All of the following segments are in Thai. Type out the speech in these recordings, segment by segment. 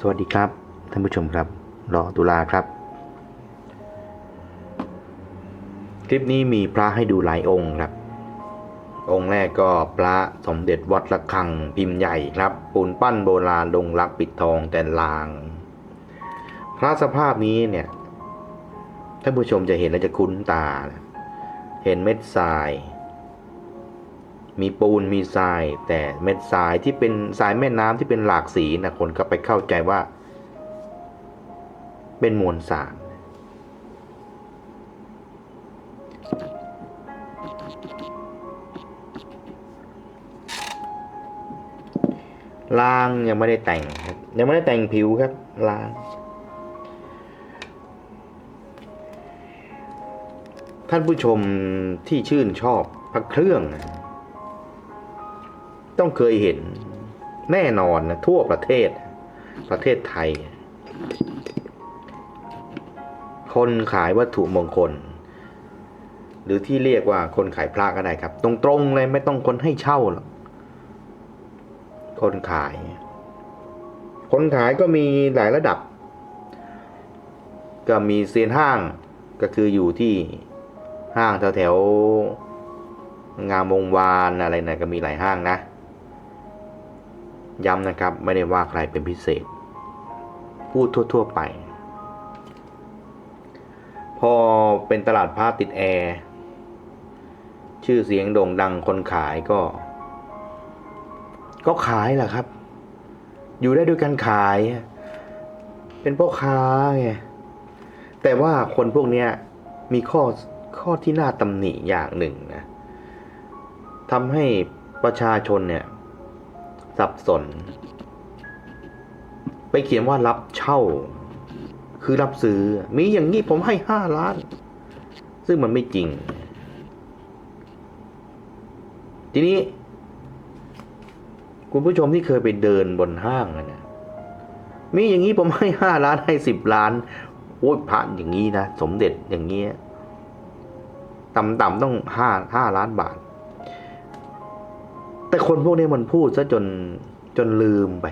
สวัสดีครับท่านผู้ชมครับรอตุลาครับ คลิปนี้มีพระให้ดูหลายองค์ครับ องค์แรกก็พระสมเด็จวัดระฆังพิมพ์ใหญ่ครับ ปูนปั้นโบราณลงรักปิดทองแต่ลาง พระสภาพนี้เนี่ยท่านผู้ชมจะเห็นแล้วจะคุ้นตา เห็นเม็ดทราย มีปูนมีทราย แต่เม็ดทรายที่เป็นทรายแม่น้ำที่เป็นหลากสีนะคนก็ไปเข้าใจว่า เป็นมวลสารล้างยังไม่ได้แต่งครับยังไม่ได้แต่งผิวครับล้างท่านผู้ชมที่ชื่นชอบพระเครื่องนะ ต้องเคยเห็นแน่นอนนะทั่วประเทศ ประเทศไทย คนขายวัตถุมงคล หรือที่เรียกว่าคนขายพระก็ได้ครับ ตรงๆเลยไม่ต้องคนให้เช่าหรอกคนขาย คนขายก็มีหลายระดับ ก็มีเซียนห้างก็คืออยู่ที่ห้างแถวแถวงามวงวานอะไรนะก็มีหลายห้างนะ ย้ำนะครับไม่ได้ว่าใครเป็นพิเศษ พูดทั่ว ๆ ไป พอเป็นตลาดผ้าติดแอร์ชื่อเสียงโด่งดังคนขายก็ ก็ขายแหละครับ อยู่ได้ด้วยการขาย เป็นพ่อค้าไงแต่ว่าคนพวกนี้มีข้อข้อที่น่าตำหนิอย่างหนึ่งนะทำให้ประชาชนเนี่ย สับสน ไปเขียนว่ารับเช่า คือรับซื้อ มีอย่างนี้ผมให้ห้าล้าน ซึ่งมันไม่จริง ทีนี้ คุณผู้ชมที่เคยไปเดินบนห้างนะมีอย่างนี้ผมให้ห้าล้านให้สิบล้าน โอ้ยพระอย่างนี้นะ สมเด็จอย่างเงี้ยต่ำๆต้องห้าห้าล้านบาท แต่คนพวกนี้มันพูดซะจนจนลืมไป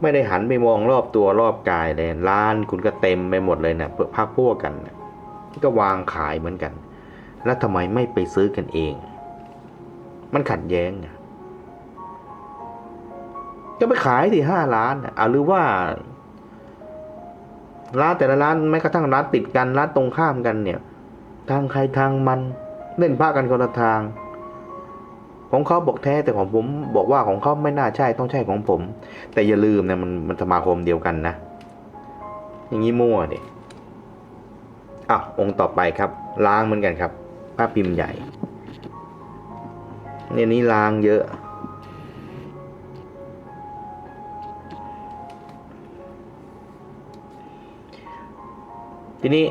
ไม่ได้หันไปมองรอบตัวรอบกายเลยร้านคุณก็เต็มไปหมดเลยนะเพื่อพักพวกกันนะก็วางขายเหมือนกัน แล้วทำไมไม่ไปซื้อกันเอง มันขัดแย้งอะก็ไปขายที่ห้าล้านอะหรือว่า ร้านแต่ละร้านแม้กระทั่งร้านติดกันร้านตรงข้ามกันเนี่ย ทางใครทางมันเล่นผ้ากันคนละทาง ของเขาบอกแท้แต่ของผมบอกว่าของเขาไม่น่าใช่ต้องใช่ของผม แต่อย่าลืมนะมันมันสมาคมเดียวกันนะ อย่างนี้มั่วดิอะองค์ต่อไปครับล้างเหมือนกันครับผ้าพิมพ์ใหญ่เนี่ยนี้ล้างเยอะ ทีนี้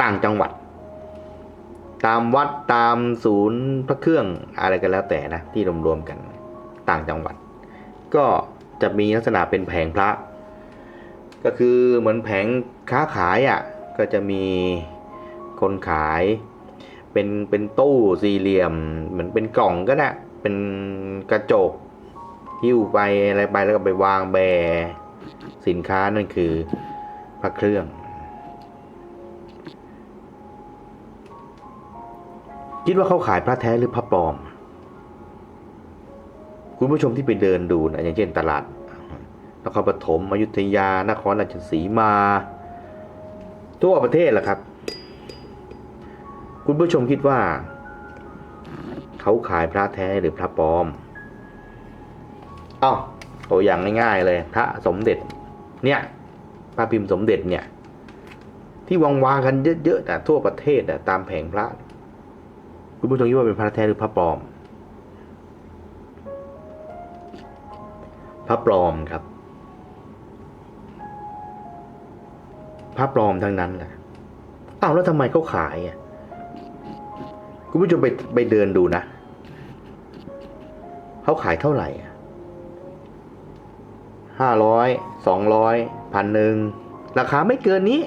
ต่างจังหวัด ตามวัดตามศูนย์พระเครื่องอะไรกันแล้วแต่นะที่รวมๆกันต่างจังหวัด ก็จะมีลักษณะเป็นแผงพระ ก็คือเหมือนแผงค้าขายอะ่ะก็จะมีคนขายเป็นเป็นตู้สี่เหลี่ยมเหมือนเป็นกล่องก็ได้เป็นกระจกหิ้วไปอะไรไปแล้วก็ไปวางแบสินค้านั่นคือพระเครื่อง คิดว่าเขาขายพระแท้หรือพระปลอม คุณผู้ชมที่ไปเดินดูนะอย่างเช่นตลาดนครปฐมอยุธยา นครราชสีมา ทั่วประเทศแหละครับ คุณผู้ชมคิดว่า เขาขายพระแท้หรือพระปลอมอ้าวตัวอย่างง่ายๆเลย พระสมเด็จ เนี่ยพระพิมพ์สมเด็จเนี่ย ที่วางวางกันเยอะๆนะทั่วประเทศนะตามแผงพระ คุณผู้ชมคิดว่าเป็นพระแท้หรือพระปลอม พระปลอมครับ พระปลอมทั้งนั้นแหละอ้าวแล้วทำไมเขาขายอะคุณผู้ชมไปไปเดินดูนะเขาขายเท่าไหร่ห้าร้อยสองร้อยพันหนึ่งราคาไม่เกินนี้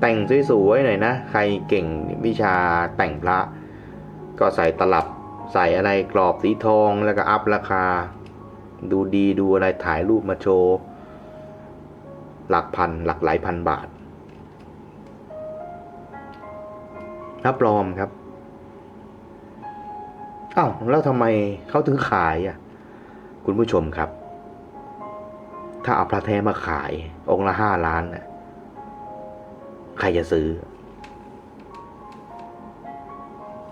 แต่งสวยๆหน่อยนะ ใครเก่งวิชาแต่งพระ ก็ใส่ตลับใส่อะไรกรอบสีทองแล้วก็อัพราคา ดูดีดูอะไรถ่ายรูปมาโชว์ หลักพันหลักหลายพันบาทถ้าปลอมครับอ้าวแล้วทำไมเขาถึงขายอะ คุณผู้ชมครับ ถ้าเอาพระแท้มาขายองค์ละห้าล้านน่ะ ใครจะซื้อ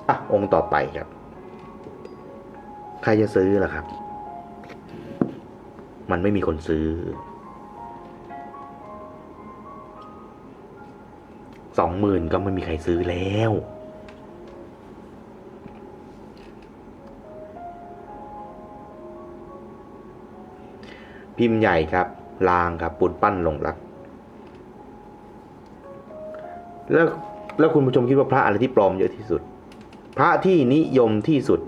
อะองค์ต่อไปครับ ใครจะซื้อล่ะครับ มันไม่มีคนซื้อสองหมื่นก็ไม่มีใครซื้อแล้วพิมพ์ใหญ่ครับ ลางครับปูนปั้นหลงรัก แล้วแล้วคุณผู้ชมคิดว่าพระอะไรที่ปลอมเยอะที่สุด พระที่นิยมที่สุด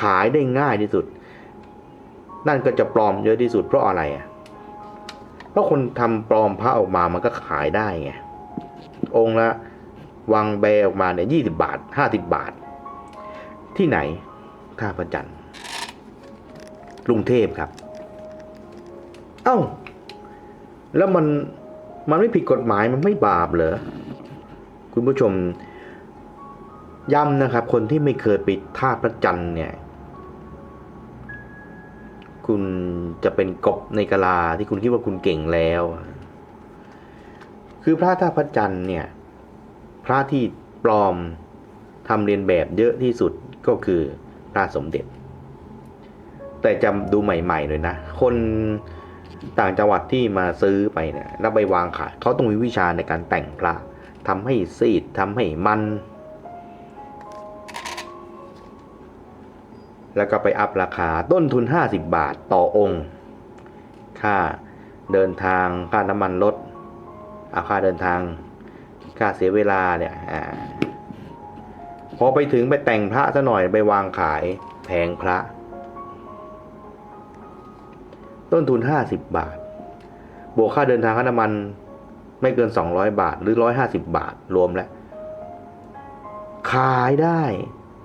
ขายได้ง่ายที่สุด นั่นก็จะปลอมเยอะที่สุดเพราะอะไรอะเพราะคนทำปลอมพระออกมามันก็ขายได้ไงองค์ละวังแบออกมาเนี่ยยี่สิบาทห้าสิบบาท ที่ไหนท่าประจันทร์กรุงเทพครับ เอ้า แล้วมันมันไม่ผิดกฎหมายมันไม่บาปเหรอ คุณผู้ชมย้ำนะครับ คนที่ไม่เคยไปท่าพระจันทร์เนี่ย คุณจะเป็นกบในกะลาที่คุณคิดว่าคุณเก่งแล้ว คือพระท่าพระจันทร์เนี่ย พระที่ปลอมทำเรียนแบบเยอะที่สุดก็คือพระสมเด็จ แต่จำดูใหม่ๆเลยนะ คนต่างจังหวัดที่มาซื้อไปเนี่ยแล้วไปวางขายเขาต้องมีวิชาในการแต่งพระ ทำให้ซีดทำให้มัน แล้วก็ไปอัพราคาต้นทุน 50 บาทต่อองค์ ค่าเดินทางค่าน้ำมันรถเอาค่าเดินทาง ค่าเสียเวลาเนี่ยอพอไปถึงไปแต่งพระซะหน่อยไปวางขายแพงพระ ต้นทุน 50 บาท บวกค่าเดินทางค่าน้ำมัน ไม่เกิน 200 บาทหรือ 150 บาทรวมแล้ว ขายได้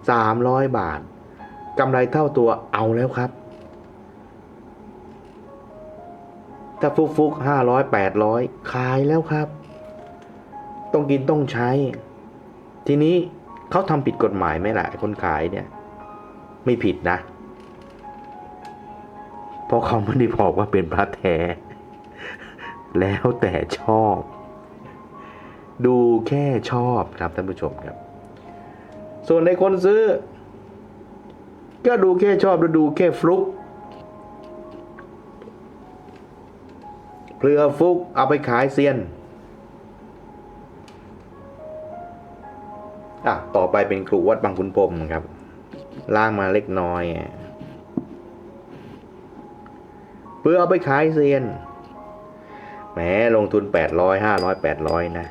300 บาทกำไรเท่าตัวเอาแล้วครับ ถ้าฟุกฟุกห้าร้อยแปดร้อยขายแล้วครับ ต้องกินต้องใช้ ทีนี้เขาทำผิดกฎหมายไหมล่ะ คนขายเนี่ย ไม่ผิดนะ เพราะเขาไม่ได้บอกว่าเป็นพระแท้ แล้วแต่ชอบ ดูแค่ชอบครับท่านผู้ชมครับ ส่วนในคนซื้อ ก็ดูแค่ชอบแล้วดูแค่ฟลุกเพื่อฟุกเอาไปขายเซียนอะต่อไปเป็นครูวัดบางขุนพรมครับ ล่างมาเล็กน้อย เพื่อเอาไปขายเซียน แหมลงทุนแปดร้อยห้าร้อยแปดร้อยนะ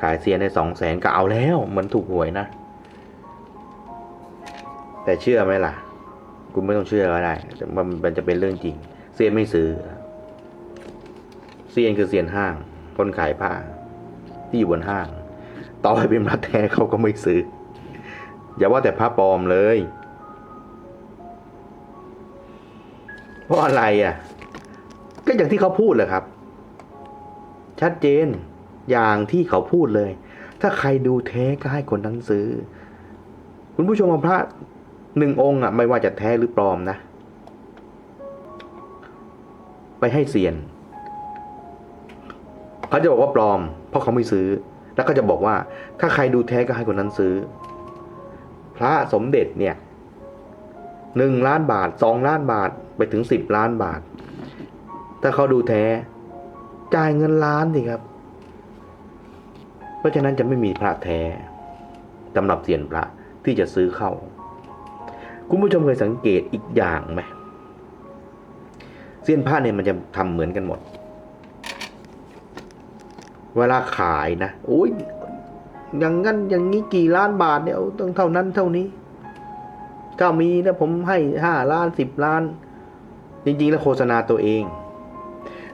ขายเซียนได้สองแสนก็เอาแล้วเหมือนถูกหวยนะ แต่เชื่อไหมล่ะ คุณไม่ต้องเชื่อก็ได้แต่มันมันจะเป็นเรื่องจริง เซียนไม่ซื้อ เซียนคือเซียนห้าง คนขายผ้า ที่อยู่บนห้าง ต่อไปเป็นพระแท้เขาก็ไม่ซื้อ อย่าว่าแต่พระปลอมเลย เพราะอะไรอะ ก็อย่างที่เขาพูดแหละครับ ชัดเจนอย่างที่เขาพูดเลย ถ้าใครดูแท้ก็ให้คนนั้นซื้อ คุณผู้ชมเอาพระหนึ่งองค์อะ ไม่ว่าจะแท้หรือปลอมนะ ไปให้เซียนเขาจะบอกว่าปลอม เพราะเขาไม่ซื้อ แล้วก็จะบอกว่า ถ้าใครดูแท้ก็ให้คนนั้นซื้อ พระสมเด็จเนี่ยหนึ่งล้านบาทสองล้านบาทไปถึงสิบล้านบาท ถ้าเขาดูแท้ จ่ายเงินล้านสิครับ เพราะฉะนั้นจะไม่มีพระแท้สำหรับเซียนพระที่จะซื้อเข้า คุณผู้ชมเคยสังเกตอีกอย่างไหมเซียนพระเนี่ยมันจะทำเหมือนกันหมด เวลาขายนะโอ้ยอย่างงั้นอย่างนี้กี่ล้านบาทเนี่ยเอาต้องเท่านั้นเท่านี้ ถ้ามีนะผมให้ห้าล้านสิบล้าน จริงๆ แล้วโฆษณาตัวเอง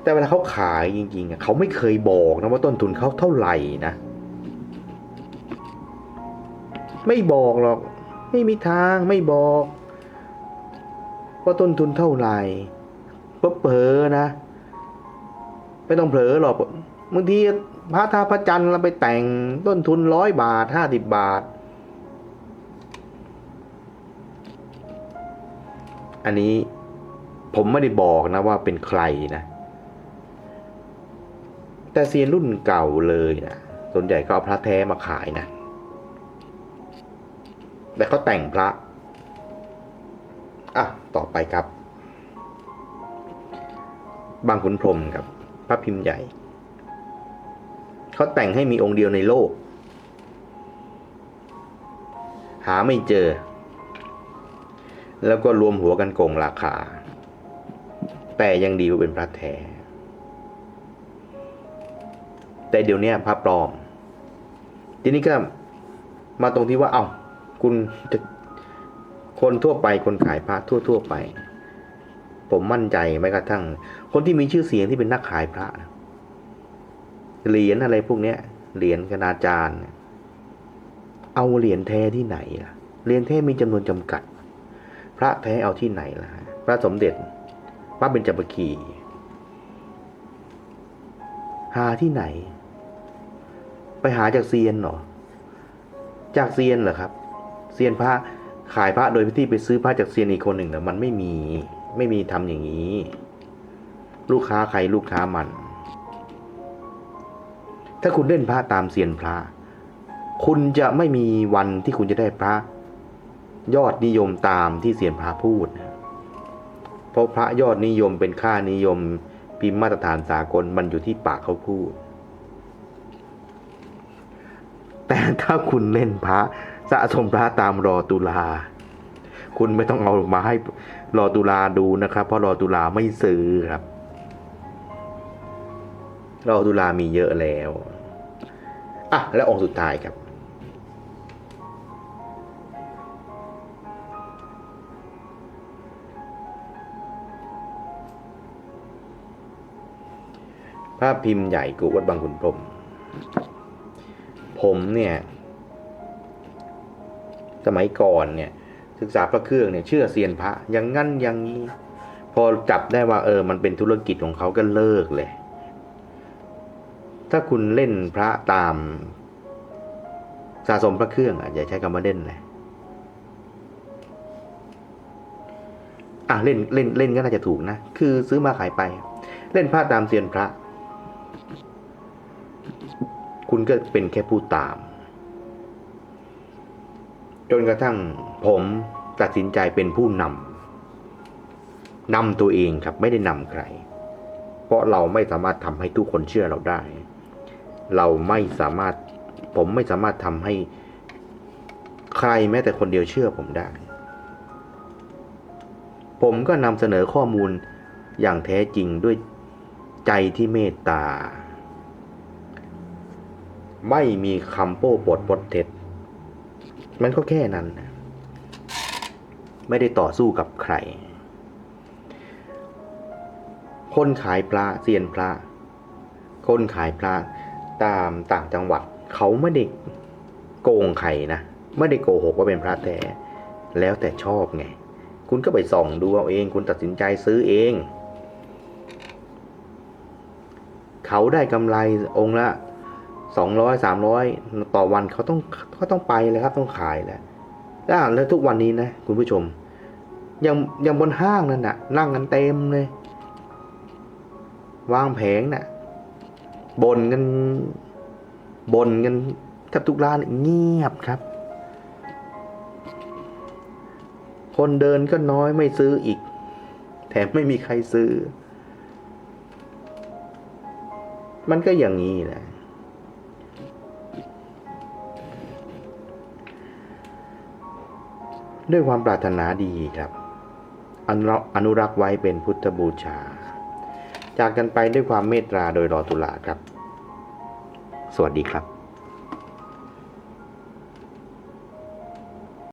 แต่เวลาเขาขายจริงๆเขาไม่เคยบอกนะว่าต้นทุนเขาเท่าไหร่นะ ไม่บอกหรอก ไม่มีทางไม่บอก ว่าต้นทุนเท่าไหร่เพเผลอนะ ไม่ต้องเผลอหรอกบางทีพระทาพระจันทร์เราไปแต่งต้นทุนร้อยบาทห้าสิบบาท อันนี้ผมไม่ได้บอกนะว่าเป็นใครนะ แต่เซียนรุ่นเก่าเลยนะส่วนใหญ่ก็เอาพระแท้มาขายนะแต่เขาแต่งพระ อะ ต่อไปครับ บางขุนพรหมครับ พระพิมพ์ใหญ่ เขาแต่งให้มีองค์เดียวในโลก หาไม่เจอ แล้วก็รวมหัวกันโกงราคา แต่ยังดีกว่าเป็นพระแท้ แต่เดี๋ยวนี้พระปลอม ทีนี้ก็มาตรงที่ว่า เอา้าคุณจะคนทั่วไปคนขายพระทั่วทั่วไป ผมมั่นใจแม้กระทั่ง คนที่มีชื่อเสียงที่เป็นนักขายพระเหรียญอะไรพวกเนี้ยเหรียญคณาจารย์ เอาเหรียญแท้ที่ไหนล่ะเหรียญแท้มีจำนวนจำกัด พระแท้เอาที่ไหนล่ะพระสมเด็จพระเบญจปคีหาที่ไหน ไปหาจากเซียนเหรอ จากเซียนเหรอครับ เซียนพระขายพระโดยที่ไปซื้อพระจากเซียนอีกคนหนึ่งนะมันไม่มี ไม่มีทำอย่างนี้ ลูกค้าใครลูกค้ามัน ถ้าคุณเล่นพระตามเซียนพระ คุณจะไม่มีวันที่คุณจะได้พระ ยอดนิยมตามที่เซียนพระพูดเพราะพระยอดนิยมเป็นค่านิยมพิมพ์มาตรฐานสากลมันอยู่ที่ปากเขาพูด แต่ถ้าคุณเล่นพระสะสมพระตามรอตุลา คุณไม่ต้องเอามาให้รอตุลาดูนะครับ เพราะรอตุลาไม่ซื้อครับ รอตุลามีเยอะแล้วอะและองค์สุดท้ายครับภาพพิมพ์ใหญ่กูวัดบางขุนพรม ผมเนี่ยสมัยก่อนเนี่ย ศึกษาพระเครื่องเนี่ยเชื่อเซียนพระอย่างงั้นอย่างนี้ พอจับได้ว่าเออ มันเป็นธุรกิจของเขาก็เลิกเลย ถ้าคุณเล่นพระตามสะสมพระเครื่องอะอย่าใช้คำว่าเล่นเลยอะเล่นเล่นเล่นก็น่าจะถูกนะ คือซื้อมาขายไป เล่นพระตามเซียนพระ คุณก็เป็นแค่ผู้ตาม จนกระทั่งผมตัดสินใจเป็นผู้นำนำตัวเองครับไม่ได้นำใคร เพราะเราไม่สามารถทำให้ทุกคนเชื่อเราได้ เราไม่สามารถผมไม่สามารถทำให้ใครแม้แต่คนเดียวเชื่อผมได้ ผมก็นำเสนอข้อมูลอย่างแท้จริงด้วยใจที่เมตตา ไม่มีคำโป้ปดปดเท็จ มันก็แค่นั้น ไม่ได้ต่อสู้กับใคร คนขายพระเซียนพระคนขายพระตามต่างจังหวัด เขาไม่ได้โกงใครนะไม่ได้โกหกว่าเป็นพระแท้แล้วแต่ชอบไง คุณก็ไปส่องดูเอาเอง คุณตัดสินใจซื้อเอง เขาได้กำไรองค์ละ สองร้อยสามร้อยต่อวันเขาต้องเขาต้องไปเลยครับต้องขายแหละแล้วแล้วทุกวันนี้นะคุณผู้ชมยังยังบนห้างนั่นน่ะ นั่งกันเต็มเลย วางแผงน่ะบนกันบนกันแทบทุกร้านเงียบครับ คนเดินก็น้อยไม่ซื้ออีก แถมไม่มีใครซื้อ มันก็อย่างนี้แหละ ด้วยความปรารถนาดีครับอนุรักษ์ไว้เป็นพุทธบูชา จากกันไปด้วยความเมตตาโดยรอตุลาครับ สวัสดีครับ